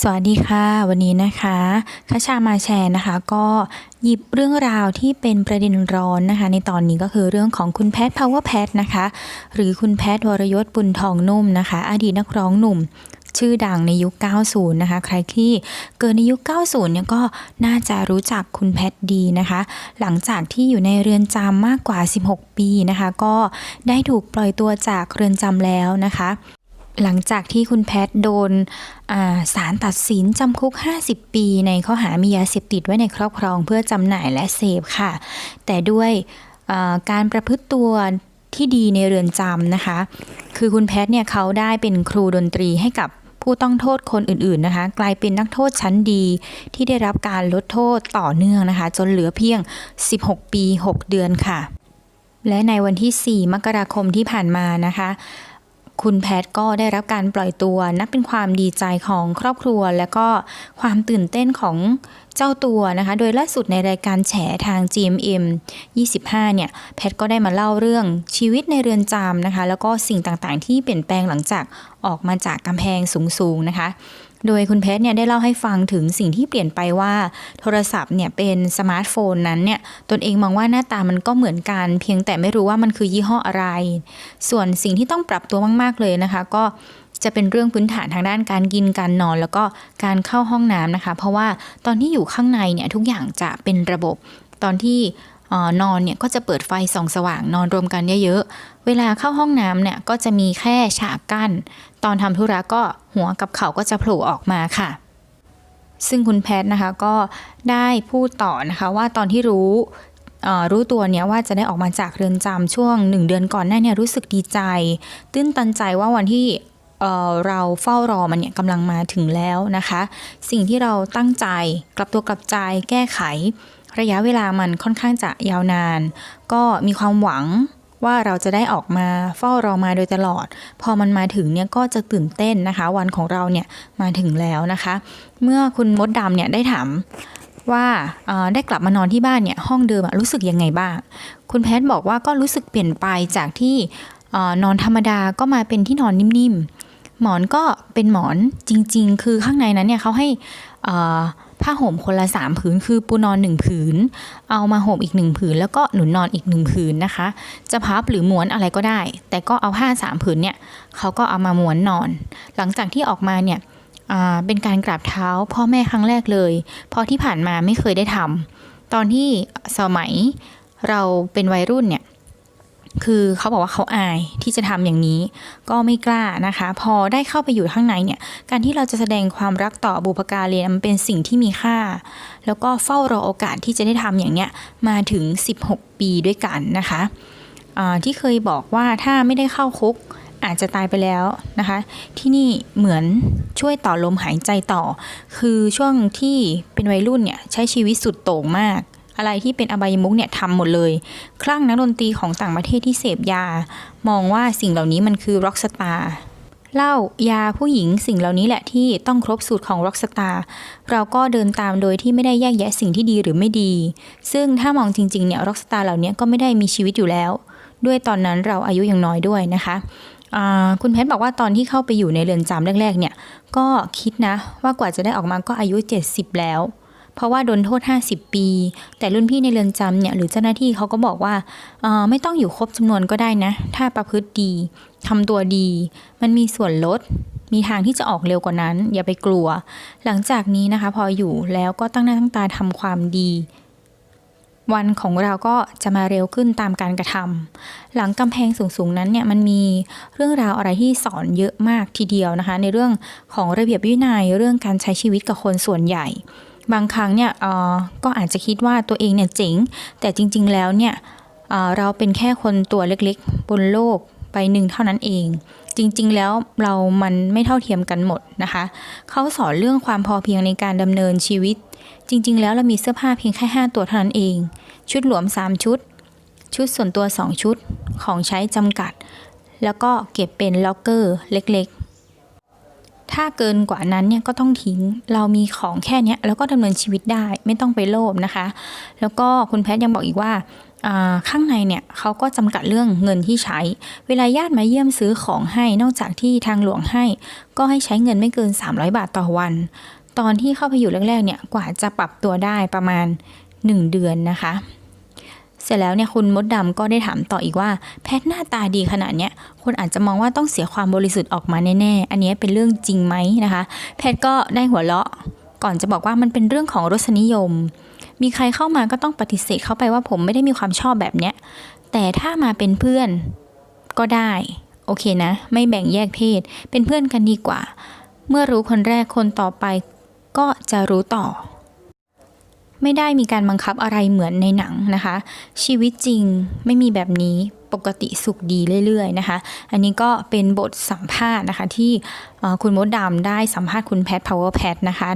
สวัสดีค่ะ วันนี้นะคะคชามาแชร์นะคะ ก็หยิบเรื่องราวที่เป็นประเด็นร้อนนะคะ ในตอนนี้ก็คือเรื่องของคุณแพทย์พาวเวอร์แพทนะคะ หรือคุณแพทย์วรยศบุญทองนุ่มนะคะ อดีตนักร้องหนุ่มชื่อดังในยุค 90 นะคะ ใครที่เกิดในยุค 90 เนี่ยก็น่าจะรู้จักคุณแพทย์ดีนะคะ หลังจากที่อยู่ในเรือนจำมากกว่า 16 ปีนะคะ ก็ได้ถูกปล่อยตัวจากเรือนจำแล้วนะคะ หลังจากที่คุณแพทย์โดนอ่าศาลตัดสินจำคุก 50 ปี ในข้อหามียาเสพติดไว้ในครอบครองเพื่อจำหน่ายและเสพค่ะ แต่ด้วยการประพฤติตัวที่ดีในเรือนจำนะคะ คือคุณแพทย์เนี่ยเขาได้เป็นครูดนตรีให้กับผู้ต้องโทษคนอื่นๆนะคะ กลายเป็นนักโทษชั้นดี ที่ได้รับการลดโทษต่อเนื่องนะคะ จนเหลือเพียง 16 ปี 6 เดือนค่ะ และในวันที่ 4 มกราคมที่ผ่านมานะคะ คุณแพทย์ก็ได้รับการปล่อยตัว นับเป็นความดีใจของครอบครัว และก็ความตื่นเต้นของเจ้าตัวนะคะ โดยล่าสุดในรายการแฉทาง GMM 25 เนี่ย แพทย์ก็ได้มาเล่าเรื่องชีวิตในเรือนจำนะคะ แล้วก็สิ่งต่างๆ ที่เปลี่ยนแปลงหลังจากออกมาจากกำแพงสูงๆนะคะ โดยคุณเพชรเนี่ยได้เล่าให้ฟังถึงสิ่งที่เปลี่ยนไปว่า โทรศัพท์เนี่ยเป็นสมาร์ทโฟนนั้นเนี่ยตนเองมองว่าหน้าตามันก็เหมือนกัน เพียงแต่ไม่รู้ว่ามันคือยี่ห้ออะไร ส่วนสิ่งที่ต้องปรับตัวมาก ๆ เลยนะคะ ก็จะเป็นเรื่องพื้นฐานทางด้านการกินการนอน แล้วก็การเข้าห้องน้ำนะคะ เพราะว่าตอนที่อยู่ข้างในเนี่ยทุกอย่างจะเป็นระบบตอนที่ ออนอนเนี่ยก็จะเปิดไฟส่องสว่างนอนรวมกันเยอะๆ เวลาเข้าห้องน้ำเนี่ยก็จะมีแค่ฉากกั้น ตอนทำธุระก็หัวกับเข่าก็จะโผล่ออกมาค่ะ ซึ่งคุณแพทย์นะคะก็ได้พูดต่อนะคะว่าตอนที่รู้รู้ตัวเนี่ยว่าจะได้ออกมาจากเรือนจำช่วงหนึ่งเดือนก่อนหน้าเนี่ยรู้สึกดีใจ ตื้นตันใจว่าวันที่เอ่อเราเฝ้ารอมันเนี่ยกำลังมาถึงแล้วนะคะ สิ่งที่เราตั้งใจกลับตัวกลับใจแก้ไข ระยะเวลามันค่อนข้างจะยาวนาน ก็มีความหวังว่าเราจะได้ออกมาเฝ้ารอมาโดยตลอด พอมันมาถึงเนี่ยก็จะตื่นเต้นนะคะ วันของเราเนี่ยมาถึงแล้วนะคะ เมื่อคุณมดดำเนี่ยได้ถามว่าเอ่อได้กลับมานอนที่บ้านเนี่ยห้องเดิมรู้สึกยังไงบ้าง คุณแพทย์บอกว่าก็รู้สึกเปลี่ยนไปจากที่อนอนธรรมดาก็มาเป็นที่นอนนิ่มๆ หมอนก็เป็นหมอนจริง ๆ คือข้างในนั้นเนี่ยเขาให้อ่อ ผ้าห่มคนละสามผืนคือปูนอนหนึ่งผืน เอามาห่มอีกหนึ่งผืน แล้วก็หนุนนอนอีกหนึ่งผืนนะคะ จะพับหรือม้วนอะไรก็ได้ แต่ก็เอาผ้าสามผืนเนี่ยเขาก็เอามาม้วนนอน หลังจากที่ออกมาเนี่ยเป็นการกราบเท้าพ่อแม่ครั้งแรกเลยเพราะที่ผ่านมาไม่เคยได้ทำตอนที่สมัยเราเป็นวัยรุ่นเนี่ย คือเขาบอกว่าเขาอายที่จะทำอย่างนี้ ก็ไม่กล้านะคะ พอได้เข้าไปอยู่ข้างในเนี่ย การที่เราจะแสดงความรักต่อบุพการีมันเป็นสิ่งที่มีค่า แล้วก็เฝ้ารอโอกาสที่จะได้ทำอย่างเนี้ยมาถึง 16 ปีด้วยกันนะคะที่เคยบอกว่าถ้าไม่ได้เข้าคุกอาจจะตายไปแล้วนะคะ ที่นี่เหมือนช่วยต่อลมหายใจต่อ คือช่วงที่เป็นวัยรุ่นเนี่ยใช้ชีวิตสุดโต่งมาก อะไรที่เป็นอบายมุกเนี่ยทำหมดเลย คลั่งนักดนตรีของต่างประเทศที่เสพยา มองว่าสิ่งเหล่านี้มันคือร็อกสตาร์เหล้ายาผู้หญิงสิ่งเหล่านี้แหละที่ต้องครบสูตรของร็อกสตาร์เราก็เดินตามโดยที่ไม่ได้แยกแยะสิ่งที่ดีหรือไม่ดี ซึ่งถ้ามองจริงๆเนี่ยร็อกสตาร์เหล่านี้ก็ไม่ได้มีชีวิตอยู่แล้ว ด้วยตอนนั้นเราอายุยังน้อยด้วยนะคะคุณเพชรบอกว่าตอนที่เข้าไปอยู่ในเรือนจำแรกๆเนี่ยก็คิดนะว่ากว่าจะได้ออกมาก็อายุ 70 แล้ว เพราะว่าโดนโทษ 50 ปี แต่รุ่นพี่ในเรือนจำเนี่ยหรือเจ้าหน้าที่เขาก็บอกว่าเออไม่ต้องอยู่ครบจำนวนก็ได้นะ ถ้าประพฤติดีทำตัวดี มันมีส่วนลด มีทางที่จะออกเร็วกว่านั้น อย่าไปกลัว หลังจากนี้นะคะ พออยู่แล้วก็ตั้งหน้าตั้งตาทำความดีวันของเราก็จะมาเร็วขึ้นตามการกระทำหลังกำแพงสูงๆนั้นเนี่ยมันมีเรื่องราวอะไรที่สอนเยอะมากทีเดียวนะคะ ในเรื่องของระเบียบวินัยเรื่องการใช้ชีวิตกับคนส่วนใหญ่ บางครั้งเนี่ยเอ่อก็อาจจะคิดว่าตัวเองเนี่ยเจ๋ง แต่จริง ๆ แล้วเนี่ยเอ่อเราเป็นแค่คนตัวเล็กๆ บนโลกใบหนึ่งเท่านั้นเอง จริง ๆ แล้วเรามันไม่เท่าเทียมกันหมดนะคะ เขาสอนเรื่องความพอเพียงในการดำเนินชีวิต จริง ๆ แล้วเรามีเสื้อผ้าเพียงแค่ 5 ตัวเท่านั้นเอง ชุดหลวม 3 ชุด ชุดส่วนตัว 2 ชุดของใช้จำกัด แล้วก็เก็บเป็นล็อกเกอร์เล็ก ๆ ถ้าเกินกว่านั้นเนี่ยก็ต้องทิ้ง เรามีของแค่เนี้ยแล้วก็ดำเนินชีวิตได้ไม่ต้องไปโลภนะคะ แล้วก็คุณแพทย์ยังบอกอีกว่าข้างในเนี่ยเขาก็จำกัดเรื่องเงินที่ใช้ เวลาญาติมาเยี่ยมซื้อของให้นอกจากที่ทางหลวงให้ ก็ให้ใช้เงินไม่เกิน 300 บาทต่อวัน ตอนที่เข้าไปอยู่แรกๆเนี่ยกว่าจะปรับตัวได้ประมาณ 1 เดือนนะคะ เสร็จแล้วเนี่ยคุณมดดำก็ได้ถามต่ออีกว่า แพทย์หน้าตาดีขนาดเนี้ยคนอาจจะมองว่าต้องเสียความบริสุทธิ์ออกมาแน่ๆ อันนี้เป็นเรื่องจริงไหมนะคะ แพทย์ก็ได้หัวเราะก่อนจะบอกว่ามันเป็นเรื่องของรสนิยม มีใครเข้ามาก็ต้องปฏิเสธเข้าไปว่าผมไม่ได้มีความชอบแบบเนี้ยแต่ถ้ามาเป็นเพื่อนก็ได้ โอเคนะ ไม่แบ่งแยกเพศ เป็นเพื่อนกันดีกว่า เมื่อรู้คนแรกคนต่อไปก็จะรู้ต่อ ไม่ได้มีการบังคับอะไรเหมือนในหนังนะคะ ชีวิตจริงไม่มีแบบนี้ปกติสุขดีเรื่อยๆนะคะ อันนี้ก็เป็นบทสัมภาษณ์นะคะที่คุณมดดำได้สัมภาษณ์คุณแพท power pat นะคะ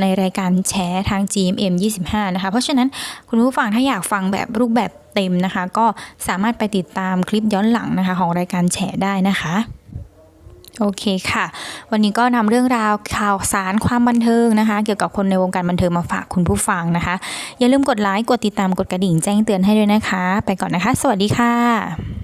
ในรายการแชร์ทาง GMM 25 นะคะ เพราะฉะนั้นคุณผู้ฟังถ้าอยากฟังแบบรูปแบบเต็มนะคะ ก็สามารถไปติดตามคลิปย้อนหลังนะคะของรายการแฉได้นะคะ โอเคค่ะ วันนี้ก็นำเรื่องราวข่าวสารความบันเทิงนะคะ เกี่ยวกับคนในวงการบันเทิงมาฝากคุณผู้ฟังนะคะ อย่าลืมกดไลค์กดติดตามกดกระดิ่งแจ้งเตือนให้ด้วยนะคะ ไปก่อนนะคะ สวัสดีค่ะ